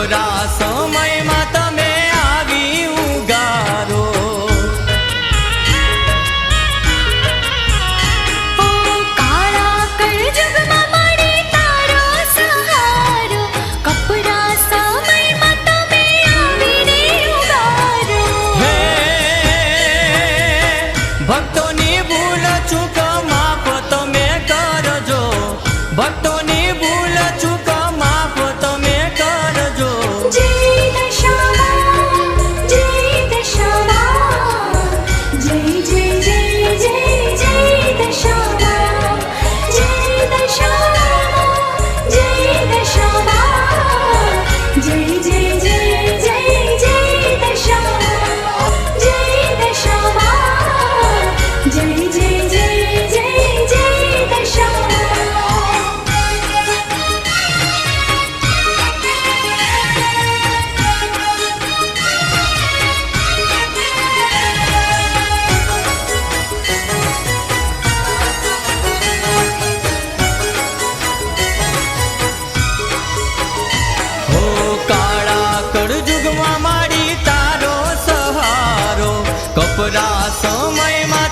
અઘરા સમયમાં કપરા સમયમાં